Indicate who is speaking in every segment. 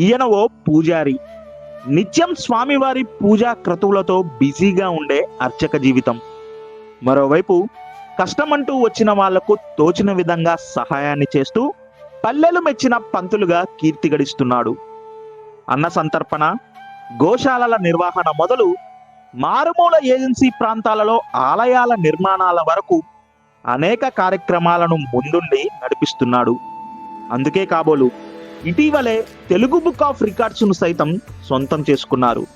Speaker 1: ఈయన ఓ పూజారి. నిత్యం స్వామివారి పూజా క్రతువులతో బిజీగా ఉండే అర్చక జీవితం. మరోవైపు కష్టమంటూ వచ్చిన వాళ్ళకు తోచిన విధంగా సహాయాన్ని చేస్తూ పల్లెలు మెచ్చిన పంతులుగా కీర్తి గడిస్తున్నాడు. అన్న సంతర్పణ గోశాలల నిర్వహణ మొదలు మారుమూల ఏజెన్సీ ప్రాంతాలలో ఆలయాల నిర్మాణాల వరకు అనేక కార్యక్రమాలను ముందుండి నడిపిస్తున్నాడు. అందుకే కాబోలు ఇటీవలే తెలుగు బుక్ ఆఫ్ రికార్డ్స్ను సైతం సొంతం చేసుకున్నారు.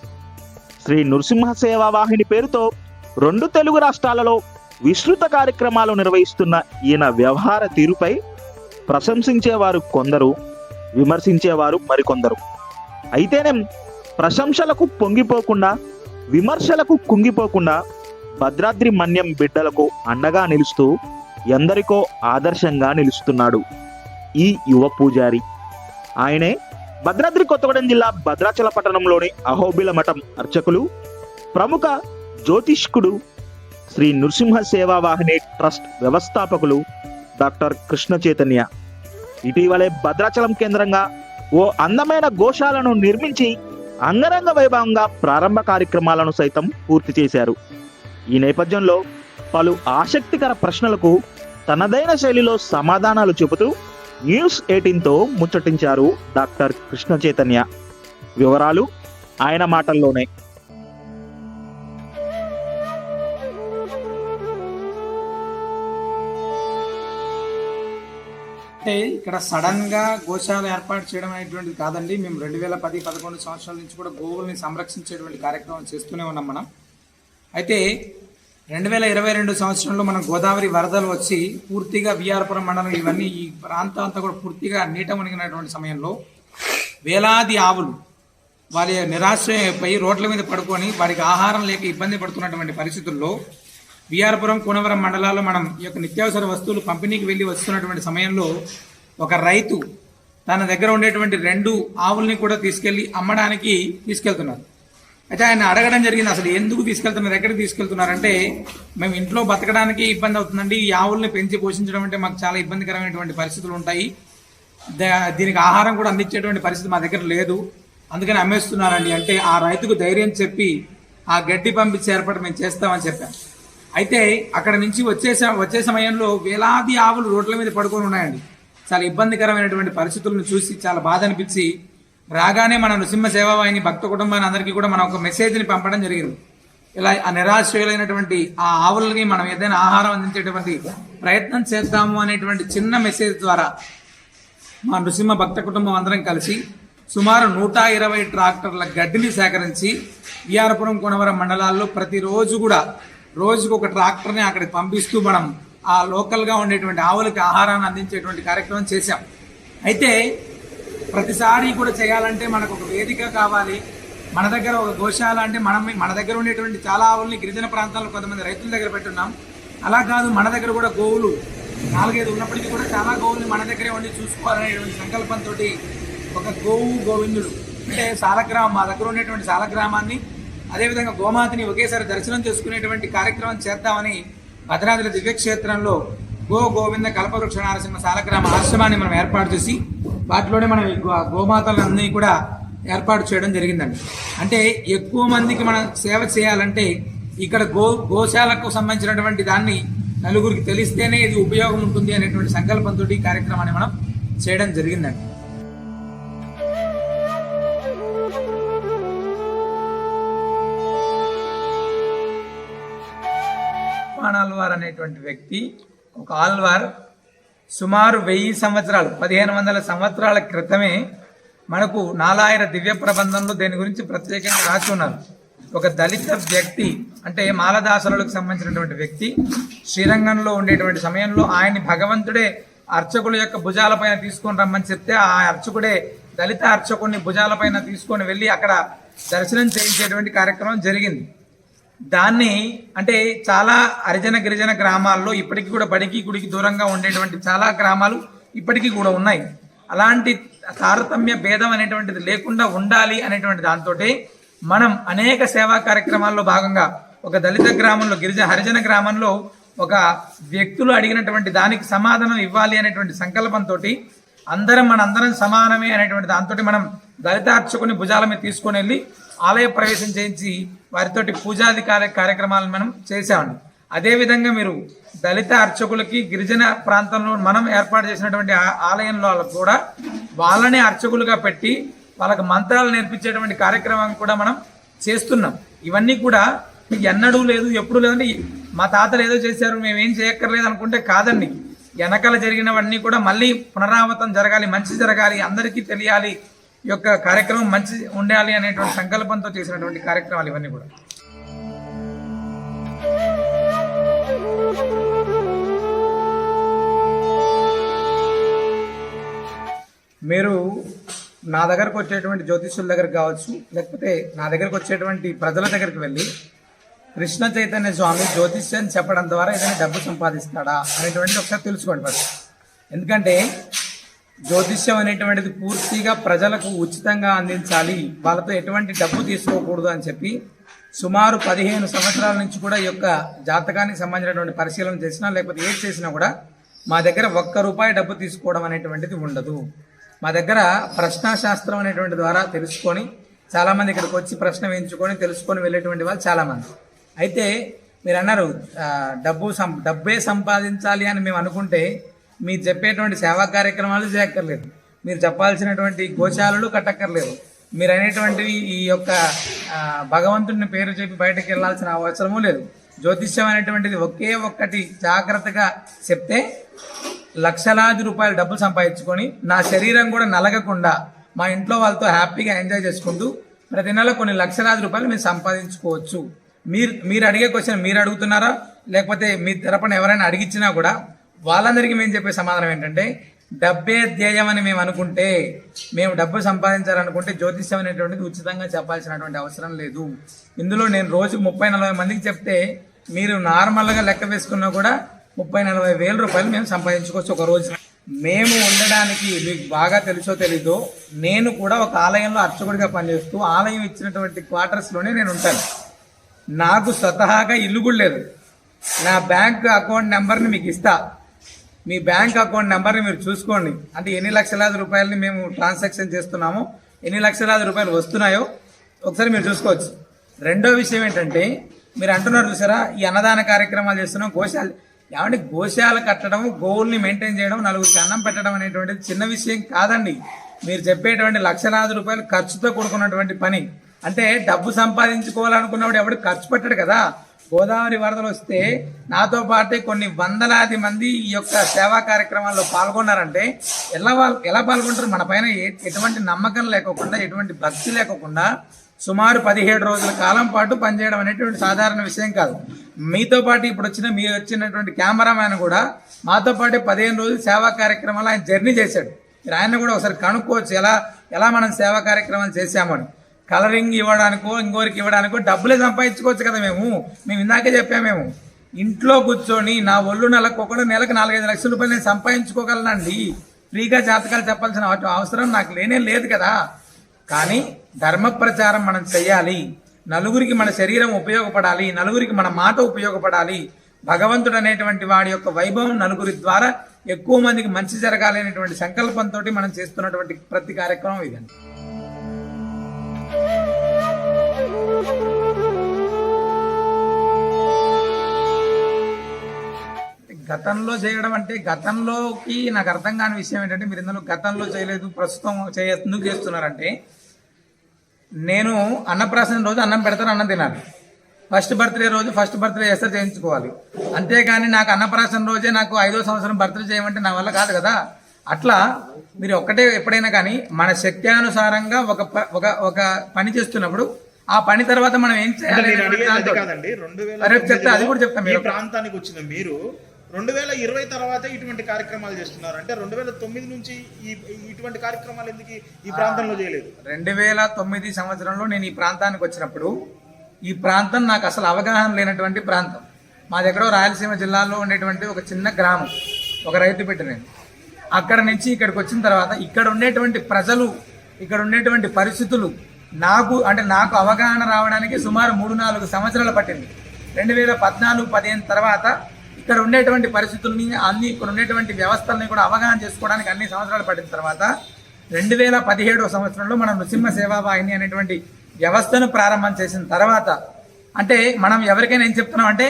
Speaker 1: శ్రీ నృసింహ సేవా వాహిని పేరుతో రెండు తెలుగు రాష్ట్రాలలో విస్తృత కార్యక్రమాలు నిర్వహిస్తున్న ఈయన వ్యవహార తీరుపై ప్రశంసించేవారు కొందరు విమర్శించేవారు మరికొందరు. అయితేనేం ప్రశంసలకు పొంగిపోకుండా విమర్శలకు కుంగిపోకుండా భద్రాద్రి మన్యం బిడ్డలకు అండగా నిలుస్తూ ఎందరికో ఆదర్శంగా నిలుస్తున్నాడు ఈ యువ పూజారి. ఆయనే భద్రాద్రి కొత్తగూడెం జిల్లా భద్రాచల పట్టణంలోని అహోబిల మఠం అర్చకులు ప్రముఖ జ్యోతిష్కుడు శ్రీ నృసింహ సేవా వాహిని ట్రస్ట్ వ్యవస్థాపకులు డాక్టర్ కృష్ణ చైతన్య. ఇటీవలే భద్రాచలం కేంద్రంగా ఓ అందమైన గోశాలను నిర్మించి అంగరంగ వైభవంగా ప్రారంభ కార్యక్రమాలను సైతం పూర్తి చేశారు. ఈ నేపథ్యంలో పలు ఆసక్తికర ప్రశ్నలకు తనదైన శైలిలో సమాధానాలు చెబుతూ న్యూస్ ఎయిటీన్తో ముచ్చటించారు డాక్టర్ కృష్ణ చైతన్య వివరాలు ఆయన మాటల్లోనే.
Speaker 2: అంటే ఇక్కడ సడన్గా గోశాల ఏర్పాటు చేయడం అనేటువంటిది కాదండి. మేము రెండు వేల పది పదకొండు సంవత్సరాల నుంచి కూడా గోవుల్ని సంరక్షించేటువంటి కార్యక్రమం చేస్తూనే ఉన్నాం మనం. అయితే రెండు వేల ఇరవై రెండు సంవత్సరంలో మన గోదావరి వరదలు వచ్చి పూర్తిగా విఆర్పురం మండలం ఇవన్నీ ఈ ప్రాంతం అంతా కూడా పూర్తిగా నీట మునిగినటువంటి సమయంలో వేలాది ఆవులు వారి నిరాశ్రయపోయి రోడ్ల మీద పడుకొని వారికి ఆహారం లేక ఇబ్బంది పడుతున్నటువంటి పరిస్థితుల్లో విఆర్పురం కూనవరం మండలాల్లో మనం ఈ యొక్క నిత్యావసర వస్తువులు పంపిణీకి వెళ్ళి వస్తున్నటువంటి సమయంలో ఒక రైతు తన దగ్గర ఉండేటువంటి రెండు ఆవుల్ని కూడా తీసుకెళ్ళి అమ్మడానికి తీసుకెళ్తున్నారు. అయితే ఆయన అడగడం జరిగింది అసలు ఎందుకు తీసుకెళ్తున్నారు? ఎక్కడికి తీసుకెళ్తున్నారంటే మేము ఇంట్లో బతకడానికి ఇబ్బంది అవుతుందండి. ఈ ఆవుల్ని పెంచి పోషించడం అంటే మాకు చాలా ఇబ్బందికరమైనటువంటి పరిస్థితులు ఉంటాయి. దీనికి ఆహారం కూడా అందించేటువంటి పరిస్థితి మా దగ్గర లేదు. అందుకని అమ్మేస్తున్నారండి. అంటే ఆ రైతుకు ధైర్యం చెప్పి ఆ గడ్డి పంపించి ఏర్పాటు మేము చేస్తామని చెప్పాం అయితే అక్కడ నుంచి వచ్చే వచ్చే సమయంలో వేలాది ఆవులు రోడ్ల మీద పడుకొని ఉన్నాయండి. చాలా ఇబ్బందికరమైనటువంటి పరిస్థితులను చూసి చాలా బాధ అనిపించి రాగానే మన నృసింహ సేవావాహిని భక్త కుటుంబాన్ని అందరికీ కూడా మనం ఒక మెసేజ్ని పంపడం జరిగింది. ఇలా ఆ నిరాశ్రయులైనటువంటి ఆ ఆవులని మనం ఏదైనా ఆహారం అందించేటువంటి ప్రయత్నం చేద్దాము అనేటువంటి చిన్న మెసేజ్ ద్వారా మా నృసింహ భక్త కుటుంబం అందరం కలిసి సుమారు నూట ఇరవై ట్రాక్టర్ల గడ్డిని సేకరించి విఆర్పురం కొనవరం మండలాల్లో ప్రతిరోజు కూడా రోజుకు ఒక ట్రాక్టర్ని అక్కడికి పంపిస్తూ మనం ఆ లోకల్గా ఉండేటువంటి ఆవులకి ఆహారాన్ని అందించేటువంటి కార్యక్రమం చేశాం. అయితే ప్రతిసారి కూడా చేయాలంటే మనకు ఒక వేదిక కావాలి. మన దగ్గర ఒక గోశాల అంటే మనం మన దగ్గర ఉండేటువంటి చాలా ఆవుల్ని గిరిజన ప్రాంతాల్లో కొంతమంది రైతుల దగ్గర పెట్టున్నాం. అలా కాదు మన దగ్గర కూడా గోవులు నాలుగైదు ఉన్నప్పటికీ కూడా చాలా గోవుల్ని మన దగ్గరే ఉండి చూసుకోవాలనేటువంటి సంకల్పంతో ఒక గోవు గోవిందుడు అంటే సాలగ్రామం మా దగ్గర ఉండేటువంటి సాలగ్రామాన్ని అదేవిధంగా గోమాతని ఒకేసారి దర్శనం చేసుకునేటువంటి కార్యక్రమం చేద్దామని భద్రాద్రి దివ్యక్షేత్రంలో గో గోవింద కల్పవృక్ష నారసింహ సాలగ్రామ ఆశ్రమాన్ని మనం ఏర్పాటు చేసి వాటిలోనే మనం గో- గోమాతలన్నీ కూడా ఏర్పాటు చేయడం జరిగిందండి. అంటే ఎక్కువ మందికి మనం సేవ చేయాలంటే ఇక్కడ గో గోశాలకు సంబంధించినటువంటి దాన్ని నలుగురికి తెలిస్తేనే ఇది ఉపయోగం ఉంటుంది అనేటువంటి సంకల్పంతో ఈ కార్యక్రమాన్ని మనం చేయడం జరిగిందండి. ఆల్వార్ అనేటువంటి వ్యక్తి ఒక ఆల్వార్ సుమారు వెయ్యి సంవత్సరాలు పదిహేను వందల సంవత్సరాల క్రితమే మనకు నాలాయన దివ్య ప్రబంధంలో దీని గురించి ప్రత్యేకంగా రాసి ఉన్నారు. ఒక దళిత వ్యక్తి అంటే మాలదాసులకు సంబంధించినటువంటి వ్యక్తి శ్రీరంగంలో ఉండేటువంటి సమయంలో ఆయన్ని భగవంతుడే అర్చకుల యొక్క భుజాలపైన తీసుకొని రమ్మని చెప్తే ఆ అర్చకుడే దళిత అర్చకుడిని భుజాలపైన తీసుకొని వెళ్ళి అక్కడ దర్శనం చేయించేటువంటి కార్యక్రమం జరిగింది. దాన్ని అంటే చాలా హరిజన గిరిజన గ్రామాల్లో ఇప్పటికీ కూడా బడికి గుడికి దూరంగా ఉండేటువంటి చాలా గ్రామాలు ఇప్పటికీ కూడా ఉన్నాయి. అలాంటి తారతమ్య భేదం అనేటువంటిది లేకుండా ఉండాలి అనేటువంటి దాంతో మనం అనేక సేవా కార్యక్రమాల్లో భాగంగా ఒక దళిత గ్రామంలో గిరిజ హరిజన గ్రామంలో ఒక వ్యక్తులు అడిగినటువంటి దానికి సమాధానం ఇవ్వాలి అనేటువంటి సంకల్పంతో అందరం మన అందరం సమానమే అనేటువంటి దాంతో మనం దళిత అర్చకుని భుజాల మీద తీసుకొని వెళ్ళి ఆలయ ప్రవేశం చేయించి వారితోటి పూజాది కార్య కార్యక్రమాలను మనం చేసామండి అదేవిధంగా మీరు దళిత అర్చకులకి గిరిజన ప్రాంతంలో మనం ఏర్పాటు చేసినటువంటి ఆలయంలో ఆలయంలో కూడా వాళ్ళని అర్చకులుగా పెట్టి వాళ్ళకి మంత్రాలు నేర్పించేటువంటి కార్యక్రమం కూడా మనం చేస్తున్నాం. ఇవన్నీ కూడా మీకు ఎన్నడూ లేదు ఎప్పుడు లేదంటే మా తాతలు ఏదో చేశారు మేము ఏం చేయక్కర్లేదు అనుకుంటే కాదండి. వెనకాల జరిగినవన్నీ కూడా మళ్ళీ పునరావృతం జరగాలి మంచి జరగాలి అందరికీ తెలియాలి యొక్క కార్యక్రమం మంచి ఉండాలి అనేటువంటి సంకల్పంతో చేసినటువంటి కార్యక్రమాలు ఇవన్నీ కూడా. మీరు నా దగ్గరకు వచ్చేటువంటి జ్యోతిష్యుల దగ్గరకు కావచ్చు లేకపోతే నా దగ్గరకు వచ్చేటువంటి ప్రజల దగ్గరికి వెళ్ళి కృష్ణ చైతన్య స్వామి జ్యోతిష్యం చెప్పడం ద్వారా ఏదైనా డబ్బు సంపాదిస్తాడా అనేటువంటిది ఒకసారి తెలుసుకోండి ఫస్ట్ ఎందుకంటే జ్యోతిష్యం అనేటువంటిది పూర్తిగా ప్రజలకు ఉచితంగా అందించాలి. వాళ్ళతో ఎటువంటి డబ్బు తీసుకోకూడదు అని చెప్పి సుమారు పదిహేను సంవత్సరాల నుంచి కూడా ఈ యొక్క జాతకానికి సంబంధించినటువంటి పరిశీలన చేసినా లేకపోతే ఏది చేసినా కూడా మా దగ్గర ఒక్క రూపాయి డబ్బు తీసుకోవడం అనేటువంటిది ఉండదు. మా దగ్గర ప్రశ్నాశాస్త్రం అనేటువంటి ద్వారా తెలుసుకొని చాలామంది ఇక్కడికి వచ్చి ప్రశ్న వేయించుకొని తెలుసుకొని వెళ్ళేటువంటి వాళ్ళు చాలామంది. అయితే మీరు అన్నారు డబ్బు సం డబ్బే సంపాదించాలి అని మేము అనుకుంటే మీరు చెప్పేటువంటి సేవా కార్యక్రమాలు చేయక్కర్లేదు. మీరు చెప్పాల్సినటువంటి గోశాలలు కట్టక్కర్లేదు. మీరు అనేటువంటివి ఈ యొక్క భగవంతుడిని పేరు చెప్పి బయటకు వెళ్ళాల్సిన అవసరమూ లేదు. జ్యోతిష్యం అనేటువంటిది ఒకే ఒక్కటి జాగ్రత్తగా చెప్తే లక్షలాది రూపాయలు డబ్బులు సంపాదించుకొని నా శరీరం కూడా నలగకుండా మా ఇంట్లో వాళ్ళతో హ్యాపీగా ఎంజాయ్ చేసుకుంటూ ప్రతి నెల కొన్ని లక్షలాది రూపాయలు మీరు సంపాదించుకోవచ్చు. మీరు మీరు అడిగే క్వశ్చన్ మీరు అడుగుతున్నారా? లేకపోతే మీ తరపున ఎవరైనా అడిగిచ్చినా కూడా వాళ్ళందరికీ మేము చెప్పే సమాధానం ఏంటంటే డబ్బే ధ్యేయం అని మేము అనుకుంటే మేము డబ్బు సంపాదించాలనుకుంటే జ్యోతిష్యం అనేటువంటిది ఉచితంగా చెప్పాల్సినటువంటి అవసరం లేదు. ఇందులో నేను రోజుకు ముప్పై నలభై మందికి చెప్తే మీరు నార్మల్గా లెక్క వేసుకున్నా కూడా ముప్పై నలభై వేల రూపాయలు మేము సంపాదించుకోవచ్చు ఒక రోజు. మేము ఉండడానికి మీకు బాగా తెలుసో తెలీదో నేను కూడా ఒక ఆలయంలో అర్చకుడిగా పనిచేస్తూ ఆలయం ఇచ్చినటువంటి క్వార్టర్స్లోనే నేను ఉంటాను. నాకు స్వతహాగా ఇల్లు కూడా లేదు. నా బ్యాంక్ అకౌంట్ నెంబర్ని మీకు ఇస్తా. మీ బ్యాంక్ అకౌంట్ నెంబర్ని మీరు చూసుకోండి. అంటే ఎన్ని లక్షలాది రూపాయలని మేము ట్రాన్సాక్షన్ చేస్తున్నాము ఎన్ని లక్షలాది రూపాయలు వస్తున్నాయో ఒకసారి మీరు చూసుకోవచ్చు. రెండో విషయం ఏంటంటే మీరు అంటున్నారు చూసారా ఈ అన్నదాన కార్యక్రమాలు చేస్తున్నాం గోశాల ఏమంటే గోశాల కట్టడం గోవుల్ని మెయింటైన్ చేయడం నలుగురికి అన్నం పెట్టడం అనేటువంటిది చిన్న విషయం కాదండి. మీరు చెప్పేటువంటి లక్షలాది రూపాయలు ఖర్చుతో కూడుకున్నటువంటి పని. అంటే డబ్బు సంపాదించుకోవాలనుకున్నప్పుడు ఎవడు ఖర్చు పెట్టడు కదా. గోదావరి వరదలు వస్తే నాతో పాటే కొన్ని వందలాది మంది ఈ యొక్క సేవా కార్యక్రమాల్లో పాల్గొన్నారంటే ఎలా వాళ్ళు ఎలా పాల్గొంటారు? మన పైన ఎటువంటి నమ్మకం లేకోకుండా ఎటువంటి భక్తి లేకోకుండా సుమారు పదిహేడు రోజుల కాలం పాటు పనిచేయడం అనేటువంటి సాధారణ విషయం కాదు. మీతో పాటు ఇప్పుడు వచ్చిన మీ వచ్చినటువంటి కెమెరామ్యాన్ కూడా మాతో పాటు పదిహేను రోజులు సేవా కార్యక్రమాలు ఆయన జర్నీ చేశాడు. మీరు ఆయన కూడా ఒకసారి కనుక్కోవచ్చు ఎలా ఎలా మనం సేవా కార్యక్రమాలు చేశామని. కలరింగ్ ఇవ్వడానికో ఇంకోరికి ఇవ్వడానికో డబ్బులే సంపాదించుకోవచ్చు కదా మేము. మేము ఇందాకే చెప్పాము మేము. ఇంట్లో కూర్చొని నా ఒళ్ళు నెలకు ఒకటి నెలకు నాలుగైదు లక్షల రూపాయలు నేను సంపాదించుకోగలనండి. ఫ్రీగా జాతకాలు చెప్పాల్సిన అవసరం నాకు లేనే లేదు కదా. కానీ ధర్మ ప్రచారం మనం చేయాలి నలుగురికి మన శరీరం ఉపయోగపడాలి. నలుగురికి మన మాట ఉపయోగపడాలి. భగవంతుడు అనేటువంటి వాడి యొక్క వైభవం నలుగురి ద్వారా ఎక్కువ మందికి మంచి జరగాలి అనేటువంటి సంకల్పంతో మనం చేస్తున్నటువంటి ప్రతి కార్యక్రమం ఇదండి. గతంలో చేయడం అంటే గతంలోకి నాకు అర్థం కాని విషయం ఏంటంటే మీరు ఇందులో గతంలో చేయలేదు ప్రస్తుతం చేయ ఎందుకు చేస్తున్నారంటే నేను అన్నప్రాసన రోజు అన్నం పెడతాను అన్నం తినాలి. ఫస్ట్ బర్త్డే రోజు ఫస్ట్ బర్త్డే చేస్తే చేయించుకోవాలి. అంతేగాని నాకు అన్నప్రాసన రోజే నాకు ఐదో సంవత్సరం బర్త్డే చేయమంటే నా వల్ల కాదు కదా. అట్లా మీరు ఒక్కటే ఎప్పుడైనా కానీ మన శక్త్యానుసారంగా ఒక ఒక ఒక పని చేస్తున్నప్పుడు ఆ పని తర్వాత మనం ఏం చేయాలి
Speaker 3: అది
Speaker 2: చెప్తా, కూడా చెప్తా.
Speaker 3: ప్రాంతానికి వచ్చిన మీరు రెండు వేల ఇరవై తర్వాత ఇటువంటి కార్యక్రమాలు చేస్తున్నారు. అంటే రెండు వేల తొమ్మిది నుంచి ఈ ఇటువంటి కార్యక్రమాలు ఎందుకు ఈ- ప్రాంతంలో చేయలేదు?
Speaker 2: రెండు వేల తొమ్మిది సంవత్సరంలో నేను ఈ ప్రాంతానికి వచ్చినప్పుడు ఈ ప్రాంతం నాకు అసలు అవగాహన లేనటువంటి ప్రాంతం. మా దగ్గర రాయలసీమ జిల్లాలో ఉండేటువంటి ఒక చిన్న గ్రామం ఒక రైతు పెట్టి నేను. అక్కడ నుంచి ఇక్కడికి వచ్చిన తర్వాత ఇక్కడ ఉండేటువంటి ప్రజలు ఇక్కడ ఉండేటువంటి పరిస్థితులు నాకు అంటే నాకు అవగాహన రావడానికి సుమారు మూడు నాలుగు సంవత్సరాలు పట్టింది. రెండు వేల పద్నాలుగు పదిహేను తర్వాత ఇక్కడ ఉండేటువంటి పరిస్థితుల్ని అన్ని ఇక్కడ ఉండేటువంటి వ్యవస్థల్ని కూడా అవగాహన చేసుకోవడానికి అన్ని సంవత్సరాలు పట్టిన తర్వాత రెండు వేల పదిహేడవ సంవత్సరంలో మనం నృసింహ సేవా వాహిని అనేటువంటి వ్యవస్థను ప్రారంభం చేసిన తర్వాత అంటే మనం ఎవరికైనా ఏం చెప్తున్నాం అంటే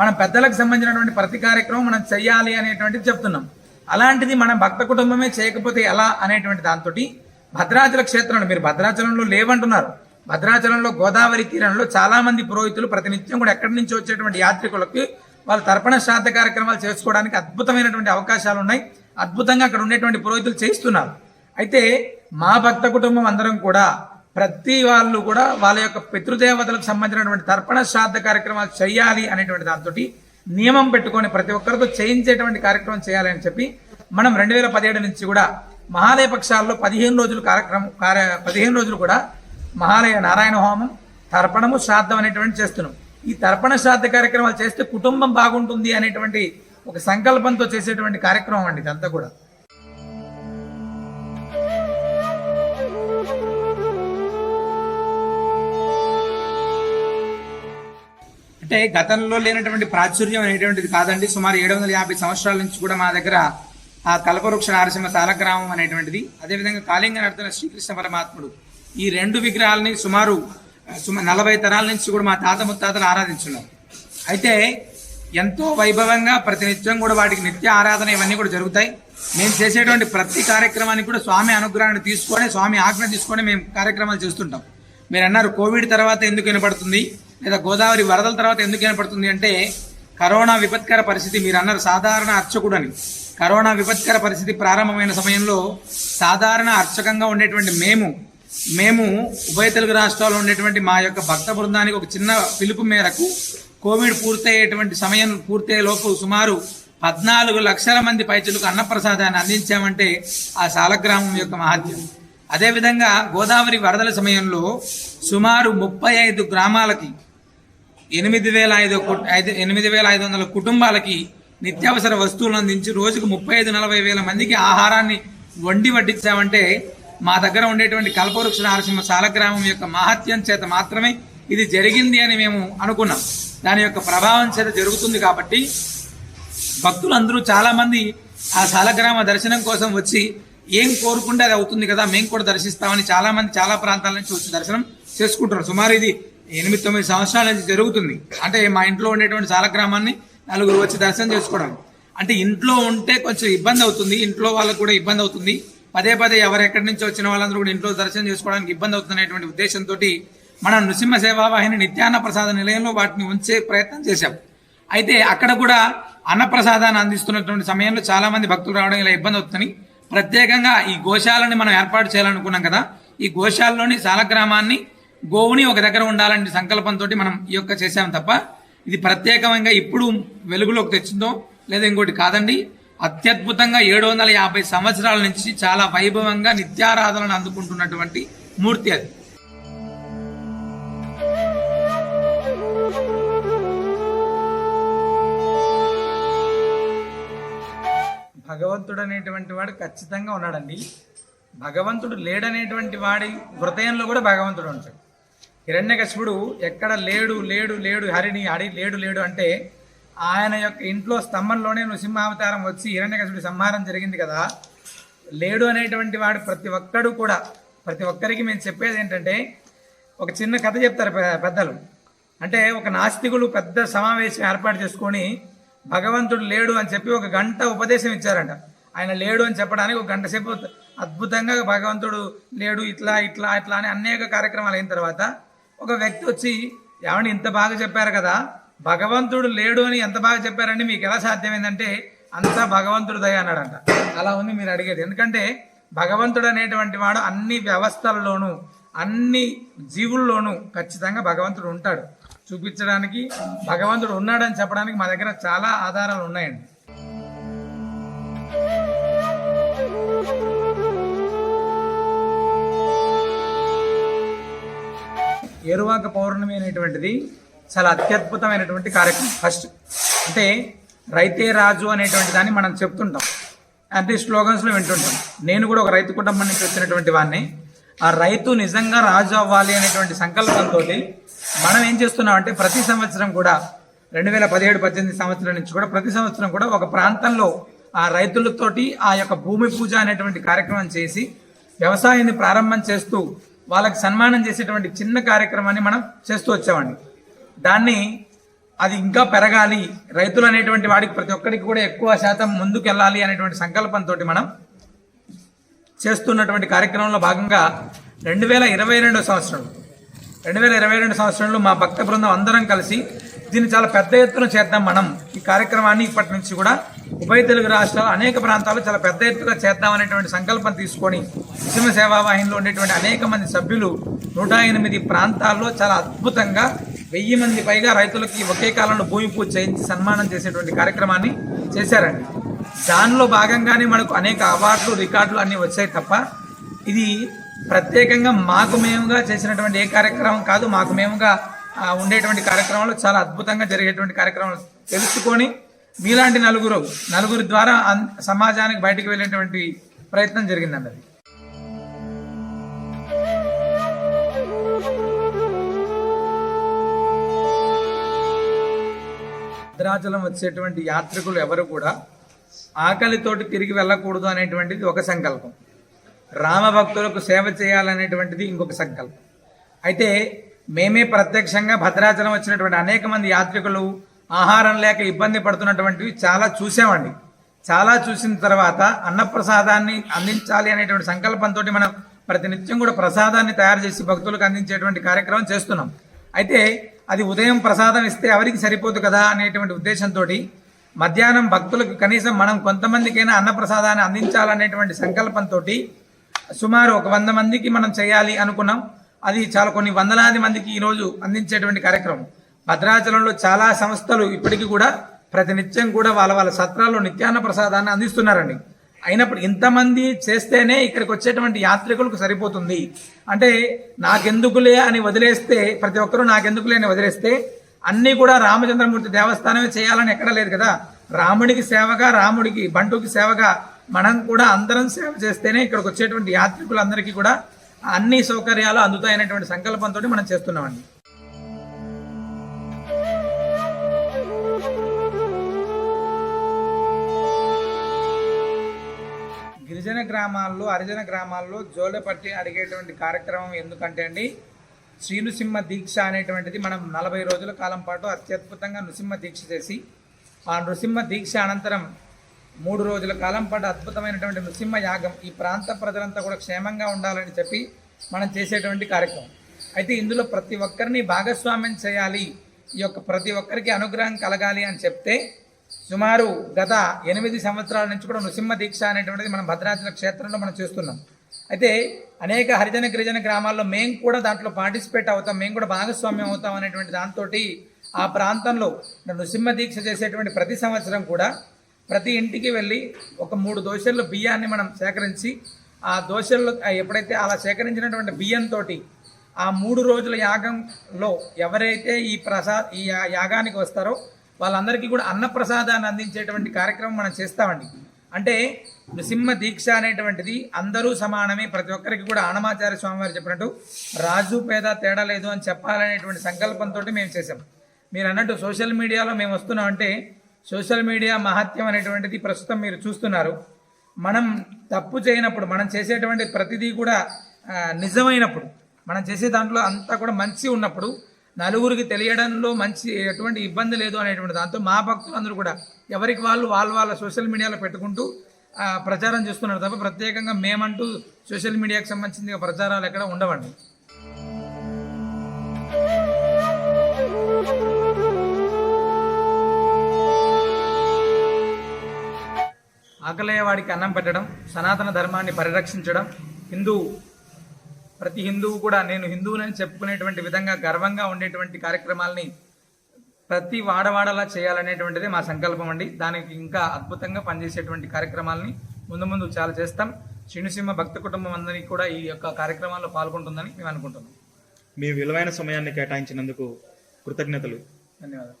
Speaker 2: మనం పెద్దలకు సంబంధించినటువంటి ప్రతి కార్యక్రమం మనం చెయ్యాలి అనేటువంటిది చెప్తున్నాం. అలాంటిది మన భక్త కుటుంబమే చేయకపోతే ఎలా అనేటువంటి దాంతో భద్రాచల క్షేత్రంలో మీరు భద్రాచలంలో లేవంటున్నారు. భద్రాచలంలో గోదావరి తీరంలో చాలామంది పురోహితులు ప్రతినిత్యం కూడా ఎక్కడి నుంచి వచ్చేటువంటి యాత్రికులకు వాళ్ళు తర్పణ శ్రాద్ధ కార్యక్రమాలు చేసుకోవడానికి అద్భుతమైనటువంటి అవకాశాలు ఉన్నాయి. అద్భుతంగా అక్కడ ఉండేటువంటి పురోహితులు చేయిస్తున్నారు. అయితే మా భక్త కుటుంబం అందరం కూడా ప్రతి వాళ్ళు కూడా వాళ్ళ యొక్క పితృదేవతలకు సంబంధించినటువంటి తర్పణ శ్రాద్ధ కార్యక్రమాలు చేయాలి అనేటువంటి దాంతో నియమం పెట్టుకొని ప్రతి ఒక్కరితో చేయించేటువంటి కార్యక్రమం చేయాలి అని చెప్పి మనం రెండు వేల పదిహేడు నుంచి కూడా మహాలయ పక్షాల్లో పదిహేను రోజులు కార్యక్రమం కార్య పదిహేను రోజులు కూడా మహాలయ నారాయణ హోమం తర్పణము శ్రాద్ధం అనేటువంటి చేస్తున్నాం. ఈ తర్పణ శ్రాద్ధ కార్యక్రమాలు చేస్తే కుటుంబం బాగుంటుంది అనేటువంటి ఒక సంకల్పంతో చేసేటువంటి కార్యక్రమం అండి ఇదంతా కూడా. అంటే గతంలో లేనటువంటి ప్రాచుర్యం అనేటువంటిది కాదండి. సుమారు ఏడు వందల యాభై సంవత్సరాల నుంచి కూడా మా దగ్గర ఆ కల్పవృక్ష నారసింహ సాలగ్రామం అనేటువంటిది. అదేవిధంగా కాళింగ నడుతున్న శ్రీకృష్ణ పరమాత్ముడు ఈ రెండు విగ్రహాలని సుమారు సుమారు నలభై తరాల నుంచి కూడా మా తాత ముత్తాతలు ఆరాధించున్నారు. అయితే ఎంతో వైభవంగా ప్రతినిత్యం కూడా వాటికి నిత్య ఆరాధన ఇవన్నీ కూడా జరుగుతాయి. మేము చేసేటువంటి ప్రతి కార్యక్రమానికి కూడా స్వామి అనుగ్రహాన్ని తీసుకొని స్వామి ఆజ్ఞ తీసుకొని మేము కార్యక్రమాలు చేస్తుంటాం. మీరు అన్నారు కోవిడ్ తర్వాత ఎందుకు వినపడుతుంది లేదా గోదావరి వరదల తర్వాత ఎందుకు వినపడుతుంది అంటే కరోనా విపత్కర పరిస్థితి మీరు అన్నారు సాధారణ అర్చకుడని కరోనా విపత్కర పరిస్థితి ప్రారంభమైన సమయంలో సాధారణ అర్చకంగా ఉండేటువంటి మేము మేము ఉభయ తెలుగు రాష్ట్రాల్లో ఉండేటువంటి మా యొక్క భక్త బృందానికి ఒక చిన్న పిలుపు మేరకు కోవిడ్ పూర్తయ్యేటువంటి సమయం పూర్తయ్యేలోపు సుమారు పద్నాలుగు లక్షల మంది పైచులకు అన్నప్రసాదాన్ని అందించామంటే ఆ సాలగ్రామం యొక్క మహత్యం అదేవిధంగా గోదావరి వరదల సమయంలో సుమారు ముప్పై ఐదు గ్రామాలకి ఎనిమిది వేల ఐదు కు- ఐదు ఎనిమిది వేల ఐదు వందల కుటుంబాలకి నిత్యావసర వస్తువులు అందించి రోజుకు ముప్పై ఐదు నలభై వేల మందికి ఆహారాన్ని వండి వడ్డించామంటే మా దగ్గర ఉండేటువంటి కల్పవృక్ష నరసింహ సాలగ్రామం యొక్క మహత్యం చేత మాత్రమే ఇది జరిగింది అని మేము అనుకున్నాం. దాని యొక్క ప్రభావం చేత జరుగుతుంది కాబట్టి భక్తులందరూ చాలామంది ఆ సాలగ్రామ దర్శనం కోసం వచ్చి ఏం కోరుకుంటే అది అవుతుంది కదా మేము కూడా దర్శిస్తామని చాలామంది చాలా ప్రాంతాల నుంచి వచ్చి దర్శనం చేసుకుంటారు సుమారు ఇది ఎనిమిది తొమ్మిది సంవత్సరాల నుంచి జరుగుతుంది. అంటే మా ఇంట్లో ఉండేటువంటి సాలగ్రామాన్ని నలుగురు వచ్చి దర్శనం చేసుకోవడం. అంటే ఇంట్లో ఉంటే కొంచెం ఇబ్బంది అవుతుంది ఇంట్లో వాళ్ళకు కూడా ఇబ్బంది అవుతుంది. పదే పదే ఎవరెక్కడి నుంచి వచ్చిన వాళ్ళందరూ కూడా ఇంట్లో దర్శనం చేసుకోవడానికి ఇబ్బంది అవుతున్నటువంటి ఉద్దేశంతో మనం నృసింహ సేవావాహిని నిత్యాన్న ప్రసాద నిలయంలో వాటిని ఉంచే ప్రయత్నం చేశాం. అయితే అక్కడ కూడా అన్నప్రసాదాన్ని అందిస్తున్నటువంటి సమయంలో చాలామంది భక్తులు రావడం ఇలా ఇబ్బంది అవుతుంది ప్రత్యేకంగా ఈ గోశాలని మనం ఏర్పాటు చేయాలనుకున్నాం కదా ఈ గోశాలలోని సాలగ్రామాన్ని గోవుని ఒక దగ్గర ఉండాలనే సంకల్పంతో మనం ఈ యొక్క చేసాం తప్ప ఇది ప్రత్యేకంగా ఇప్పుడు వెలుగులోకి తెచ్చిందో లేదా ఇంకోటి కాదండి. అత్యద్భుతంగా ఏడు వందల యాభై సంవత్సరాల నుంచి చాలా వైభవంగా నిత్యారాధనను అందుకుంటున్నటువంటి మూర్తి అది. భగవంతుడు అనేటువంటి వాడు ఖచ్చితంగా ఉన్నాడండి. భగవంతుడు లేడనేటువంటి వాడి హృదయంలో కూడా భగవంతుడు ఉంటాడు. హిరణ్యకశిపుడు ఎక్కడ లేడు లేడు లేడు హరిని హరి లేడు లేడు అంటే ఆయన యొక్క ఇంట్లో స్తంభంలోనే నృసింహావతారం వచ్చి హిరణ్యకశుడి సంహారం జరిగింది కదా. లేడు అనేటువంటి వాడు ప్రతి ఒక్కడు కూడా ప్రతి ఒక్కరికి మేము చెప్పేది ఏంటంటే ఒక చిన్న కథ చెప్తారు పెద్దలు. అంటే ఒక నాస్తికులు పెద్ద సమావేశం ఏర్పాటు చేసుకొని భగవంతుడు లేడు అని చెప్పి ఒక గంట ఉపదేశం ఇచ్చారంట. ఆయన లేడు అని చెప్పడానికి ఒక గంట సేపు అద్భుతంగా భగవంతుడు లేడు ఇట్లా ఇట్లా ఇట్లా అని అనేక కార్యక్రమాలు అయిన తర్వాత ఒక వ్యక్తి వచ్చి ఏమండి ఇంత బాగా చెప్పారు కదా. భగవంతుడు లేడు అని ఎంత బాగా చెప్పారండి? మీకు ఎలా సాధ్యమైందంటే అంతా భగవంతుడు దయ అన్నాడంట. అలా ఉంది మీరు అడిగేది. ఎందుకంటే భగవంతుడు అనేటువంటి వాడు అన్ని వ్యవస్థల్లోనూ అన్ని జీవుల్లోనూ ఖచ్చితంగా భగవంతుడు ఉంటాడు. చూపించడానికి భగవంతుడు ఉన్నాడని చెప్పడానికి మా దగ్గర చాలా ఆధారాలు ఉన్నాయండి. ఏరువాక పౌర్ణమి అనేటువంటిది చాలా అత్యద్భుతమైనటువంటి కార్యక్రమం. ఫస్ట్ అంటే రైతే రాజు అనేటువంటి దాన్ని మనం చెప్తుంటాం. అంటే స్లోగన్స్లో వింటుంటాం. నేను కూడా ఒక రైతు కుటుంబం నుంచి వచ్చినటువంటి వాడిని ఆ రైతు నిజంగా రాజు అవ్వాలి అనేటువంటి సంకల్పంతో మనం ఏం చేస్తున్నామంటే ప్రతి సంవత్సరం కూడా రెండు వేల పదిహేడు పద్దెనిమిది సంవత్సరాల నుంచి కూడా ప్రతి సంవత్సరం కూడా ఒక ప్రాంతంలో ఆ రైతులతోటి ఆ యొక్క భూమి పూజ అనేటువంటి కార్యక్రమం చేసి వ్యవసాయాన్ని ప్రారంభం చేస్తూ వాళ్ళకి సన్మానం చేసేటువంటి చిన్న కార్యక్రమాన్ని మనం చేస్తూ వచ్చామండి దాన్ని అది ఇంకా పెరగాలి. రైతులు అనేటువంటి వాడికి ప్రతి ఒక్కరికి కూడా ఎక్కువ శాతం ముందుకు వెళ్ళాలి అనేటువంటి సంకల్పంతో మనం చేస్తున్నటువంటి కార్యక్రమంలో భాగంగా రెండు వేల ఇరవై రెండో సంవత్సరం రెండు వేల ఇరవై రెండు సంవత్సరంలో మా భక్త బృందం అందరం కలిసి దీన్ని చాలా పెద్ద ఎత్తున చేద్దాం మనం. ఈ కార్యక్రమాన్ని ఇప్పటి నుంచి కూడా ఉభయ తెలుగు రాష్ట్రాలు అనేక ప్రాంతాల్లో చాలా పెద్ద ఎత్తుగా చేద్దాం అనేటువంటి సంకల్పం తీసుకొని నృసింహ సేవా వాహినిలో ఉండేటువంటి అనేక మంది సభ్యులు నూట ఎనిమిది ప్రాంతాల్లో చాలా అద్భుతంగా వెయ్యి మంది పైగా రైతులకి ఒకే కాలంలో భూమి పూజ చేయించి సన్మానం చేసేటువంటి కార్యక్రమాన్ని చేశారండి. దానిలో భాగంగానే మనకు అనేక అవార్డులు రికార్డులు అన్నీ వచ్చాయి తప్ప ఇది ప్రత్యేకంగా మాకు మేముగా చేసినటువంటి ఏ కార్యక్రమం కాదు మాకు మేముగా ఉండేటువంటి కార్యక్రమాలు చాలా అద్భుతంగా జరిగేటువంటి కార్యక్రమాలు తెలుసుకొని మీలాంటి నలుగురు నలుగురి ద్వారా అన్- సమాజానికి బయటకు వెళ్ళేటువంటి ప్రయత్నం జరిగిందండి అది భద్రాచలం వచ్చేటువంటి యాత్రికులు ఎవరు కూడా ఆకలితోటి తిరిగి వెళ్ళకూడదు అనేటువంటిది ఒక సంకల్పం. రామ భక్తులకు సేవ చేయాలనేటువంటిది ఇంకొక సంకల్పం. అయితే మేమే ప్రత్యక్షంగా భద్రాచలం వచ్చినటువంటి అనేక మంది యాత్రికులు ఆహారం లేక ఇబ్బంది పడుతున్నటువంటివి చాలా చూసామండి. చాలా చూసిన తర్వాత అన్నప్రసాదాన్ని అందించాలి అనేటువంటి సంకల్పంతో మనం ప్రతినిత్యం కూడా ప్రసాదాన్ని తయారు చేసి భక్తులకు అందించేటువంటి కార్యక్రమం చేస్తున్నాం. అయితే అది ఉదయం ప్రసాదం ఇస్తే ఎవరికి సరిపోదు కదా అనేటువంటి ఉద్దేశంతో మధ్యాహ్నం భక్తులకు కనీసం మనం కొంతమందికైనా అన్నప్రసాదాన్ని అందించాలనేటువంటి సంకల్పంతో సుమారు ఒక వంద మందికి మనం చేయాలి అనుకున్నాం. అది చాలా కొన్ని వందలాది మందికి ఈరోజు అందించేటువంటి కార్యక్రమం. భద్రాచలంలో చాలా సంస్థలు ఇప్పటికీ కూడా ప్రతినిత్యం కూడా వాళ్ళ వాళ్ళ సత్రాల్లో నిత్యాన్న ప్రసాదాన్ని అందిస్తున్నారండి. అయినప్పుడు ఇంతమంది చేస్తేనే ఇక్కడికి వచ్చేటువంటి యాత్రికులకు సరిపోతుంది. అంటే నాకెందుకులే అని వదిలేస్తే ప్రతి ఒక్కరూ నాకెందుకులే అని వదిలేస్తే అన్నీ కూడా రామచంద్రమూర్తి దేవస్థానమే చేయాలని ఎక్కడ లేదు కదా. రాముడికి సేవగా రాముడికి బంటుకి సేవగా మనం కూడా అందరం సేవ చేస్తేనే ఇక్కడికి వచ్చేటువంటి యాత్రికులందరికీ కూడా అన్ని సౌకర్యాలు అందుతాయనేటువంటి సంకల్పంతో మనం చేస్తున్నామండి. గ్రామాల్లో హరిజన గ్రామాల్లో జోలెపట్టి అడిగేటువంటి కార్యక్రమం ఎందుకంటే అండి శ్రీనుసింహ దీక్ష అనేటువంటిది మనం నలభై రోజుల కాలం పాటు అత్యద్భుతంగా నృసింహ దీక్ష చేసి ఆ నృసింహ దీక్ష అనంతరం మూడు రోజుల కాలం పాటు అద్భుతమైనటువంటి నృసింహ యాగం ఈ ప్రాంత ప్రజలంతా కూడా క్షేమంగా ఉండాలని చెప్పి మనం చేసేటువంటి కార్యక్రమం. అయితే ఇందులో ప్రతి ఒక్కరిని భాగస్వామ్యం చేయాలి ఈ యొక్క ప్రతి ఒక్కరికి అనుగ్రహం కలగాలి అని చెప్తే సుమారు గత ఎనిమిది సంవత్సరాల నుంచి కూడా నృసింహ దీక్ష అనేటువంటిది మనం భద్రాచల క్షేత్రంలో మనం చేస్తున్నాం. అయితే అనేక హరిజన గిరిజన గ్రామాల్లో మేము కూడా దాంట్లో పార్టిసిపేట్ అవుతాం మేము కూడా భాగస్వామ్యం అవుతాం అనేటువంటి దాంతో ఆ ప్రాంతంలో నృసింహ దీక్ష చేసేటువంటి ప్రతి సంవత్సరం కూడా ప్రతి ఇంటికి వెళ్ళి ఒక మూడు దోశల్లో బియ్యాన్ని మనం సేకరించి ఆ దోశల్లో ఎప్పుడైతే అలా సేకరించినటువంటి బియ్యంతో ఆ మూడు రోజుల యాగంలో ఎవరైతే ఈ ప్రసా ఈ యాగానికి వస్తారో వాళ్ళందరికీ కూడా అన్నప్రసాదాన్ని అందించేటువంటి కార్యక్రమం మనం చేస్తామండి. అంటే నృసింహ దీక్ష అనేటువంటిది అందరూ సమానమే ప్రతి ఒక్కరికి కూడా ఆనమాచార్య స్వామివారు చెప్పినట్టు రాజు పేద తేడా లేదు అని చెప్పాలనేటువంటి సంకల్పంతో మేము చేసాం మీరు అన్నట్టు సోషల్ మీడియాలో మేము వస్తున్నాం అంటే సోషల్ మీడియా మహత్యం అనేటువంటిది ప్రస్తుతం మీరు చూస్తున్నారు. మనం తప్పు చేయనప్పుడు మనం చేసేటువంటి ప్రతిదీ కూడా నిజమైనప్పుడు మనం చేసే దాంట్లో అంతా కూడా మంచి ఉన్నప్పుడు నలుగురికి తెలియడంలో మంచి ఎటువంటి ఇబ్బంది లేదు అనేటువంటి దాంతో మా భక్తులందరూ కూడా ఎవరికి వాళ్ళు వాళ్ళ వాళ్ళ సోషల్ మీడియాలో పెట్టుకుంటూ ప్రచారం చేస్తున్నారు తప్ప ప్రత్యేకంగా మేమంటూ సోషల్ మీడియాకి సంబంధించిన ప్రచారాలు ఎక్కడ ఉండవండి. ఆకలయ్యవాడికి అన్నం పెట్టడం సనాతన ధర్మాన్ని పరిరక్షించడం హిందూ ప్రతి హిందువు కూడా నేను హిందువునని చెప్పుకునేటువంటి విధంగా గర్వంగా ఉండేటువంటి కార్యక్రమాల్ని ప్రతి వాడవాడలా చేయాలనేటువంటిది మా సంకల్పం అండి. దానికి ఇంకా అద్భుతంగా పనిచేసేటువంటి కార్యక్రమాలని ముందు ముందు చాలా చేస్తాం. శ్రీనుసింహ భక్త కుటుంబం అందరికీ కూడా ఈ యొక్క కార్యక్రమాల్లో పాల్గొంటుందని మేము అనుకుంటున్నాం.
Speaker 3: మీ విలువైన సమయాన్ని కేటాయించినందుకు కృతజ్ఞతలు.
Speaker 2: ధన్యవాదాలు.